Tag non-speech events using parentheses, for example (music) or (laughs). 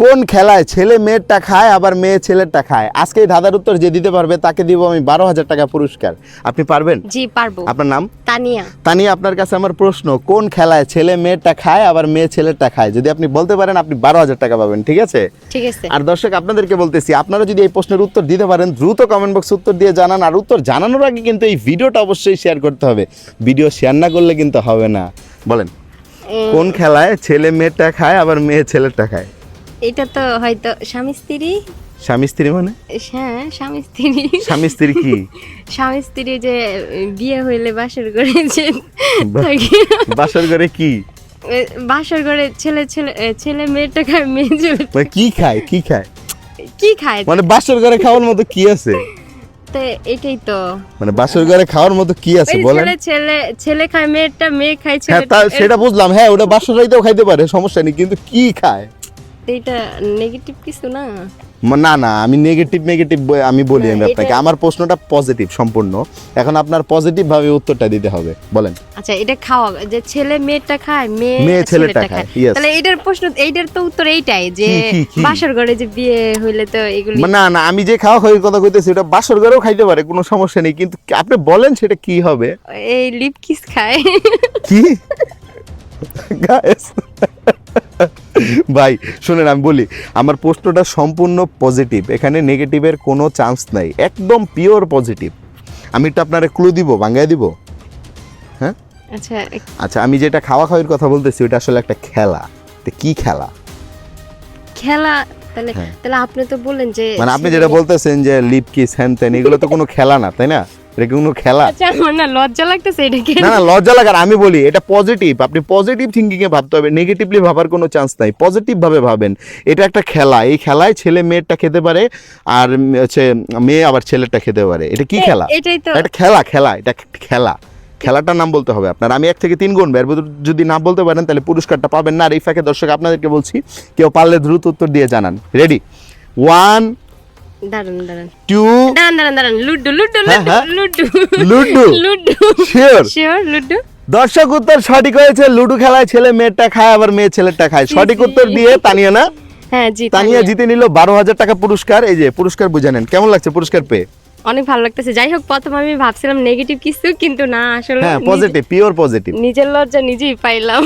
কোন খেলায় ছেলে মেয়েরটা খায় আবার মেয়ে ছেলেরটা খায়? আজকে এই ধাঁধার উত্তর যে দিতে পারবে তাকে দিব আমি বারো হাজার টাকা পুরস্কার। আপনি পারবেন? জি পারব। আপনার নাম? তানিয়া। তানিয়া আপনার কাছে আমার প্রশ্ন কোন খেলায় ছেলে মেয়েরটা খায় আবার মেয়ে ছেলেরটা খায়? যদি আপনি বলতে পারেন আপনি বারো হাজার টাকা পাবেন ঠিক আছে? ঠিক আছে। আর দর্শক আপনাদেরকে বলতেছি আপনারা যদি এই প্রশ্নের উত্তর দিতে পারেন দ্রুত কমেন্ট বক্স উত্তর দিয়ে জানান আর উত্তর জানানোর আগে কিন্তু এই ভিডিওটা অবশ্যই শেয়ার করতে হবে। ভিডিও শেয়ার না করলে কিন্তু হবে না। বলেন কোন খেলায় ছেলে মেয়েরটা খায় আবার মেয়ে ছেলেরটা খায়? এটা তো হয়তো স্বামী স্ত্রী? স্বামী স্ত্রী মানে? হ্যাঁ স্বামী স্ত্রী। স্বামী স্ত্রী কি? স্বামী স্ত্রী যে বিয়ে হইলে বাসর করে যে বাসর ঘরে কি? বাসর করে ছেলে ছেলে ছেলে মেয়েটা খায় মেয়ে ছেলে মানে কি খায়? কি খায়? কি খায়? মানে বাসর ঘরে খাওয়ার মতো কি আছে? তো এটাই তো। মানে বাসর ঘরে খাওয়ার মতো কি আছে বলেন। ছেলে ছেলে খায় মেয়েটা মেয়ে খায় হ্যাঁ ছেলে সেটা বুঝলাম। হ্যাঁ ওটা বাসর বাড়িতেও খাইতে পারে সমস্যা নেই কিন্তু কি খায়? এটা নেগেটিভ কিছু না? না না আমি নেগেটিভ নেগেটিভ আমি বলি আমি আপনাকে। আমার প্রশ্নটা পজিটিভ সম্পূর্ণ। এখন আপনার পজিটিভ ভাবে উত্তরটা দিতে হবে বলেন। আচ্ছা এটা খাওয়া যে ছেলে মেয়েটা খায় মেয়ে মেয়ে ছেলেটা খায়, তাহলে এটার প্রশ্ন এইটার তো উত্তর এইটাই যে? বাসর ঘরে যে বিয়ে হইলে তো এগুলি না না আমি যে খাওয়া খাওয়ার কথা কইতেছি ওটা বাসর ঘরেও খাইতে পারে কোনো সমস্যা নেই। কিন্তু আপনি বলেন সেটা কি হবে? এই লিপ কিস খায়। কি? (laughs) ভাই শুনেন আমি বলি আমার প্রশ্নটা সম্পূর্ণ পজিটিভ এখানে নেগেটিভের কোনো চান্স নাই একদম পিওর পজিটিভ আমি একটু আপনার ক্লু দিব বাঙ্গায় দিব? হ্যাঁ? আচ্ছা আচ্ছা আমি যেটা খাওয়া খাওয়ার কথা বলতেছি ওটা আসলে একটা খেলা। তো কি খেলা? খেলা তাহলে হ্যাঁ। তাহলে আপনি তো বললেন যে মানে আপনি যেটা বলতেছেন যে লিপ কিস হ্যান ত্যান এগুলো তো কোনো খেলা না তাই না? এটা কি কোনো খেলা? আচ্ছা আমার না লজ্জা লাগতেছে এটা কি না না লজ্জা লাগার আমি বলি এটা পজিটিভ আপনি পজিটিভ থিঙ্কিং এ ভাবতে হবে নেগেটিভলি ভাবার কোনো চান্স নাই। পজিটিভ ভাবে ভাবেন। এটা একটা খেলা। এই খেলায় ছেলে মেয়েরটা খেতে পারে আর হচ্ছে মেয়ে আবার ছেলেরটা খেতে পারে। এটা কি খেলা? এটাই তো। এটা খেলা খেলা এটা খেলা। খেলাটার নাম বলতে হবে আপনার। আমি এক থেকে তিন গুণ এর যদি না বলতে পারেন তাহলে পুরস্কারটা পাবেন না। আর এই ফাঁকে দর্শক আপনাদেরকে বলছি কেউ পারলে দ্রুত উত্তর দিয়ে জানান। রেডি ওয়ান দাঁড়ান দাঁড়ান টু দাঁড়ান দাঁড়ান দাঁড়ান ludo ludo. Ludo ludo. Ludo. Sure sure ludo. দর্শক উত্তর সঠিক হয়েছে লুডো খেলায় ছেলে মেয়েরটা খায় আবার মেয়ে ছেলেরটা খায়। সঠিক উত্তর দিয়ে তানিয়া না? হ্যাঁ জি তানিয়া তানিয়া। জিতে নিল বারো হাজার টাকা পুরস্কার। এই যে পুরস্কার বুঝে নেন। কেমন লাগছে পুরস্কার পেয়ে? অনেক ভালো লাগতেছে। যাই হোক প্রথম আমি ভাবছিলাম নেগেটিভ কিছু কিন্তু না আসলে হ্যাঁ পজিটিভ পিওর পজিটিভ নিজের লজ্জা নিজেই পাইলাম।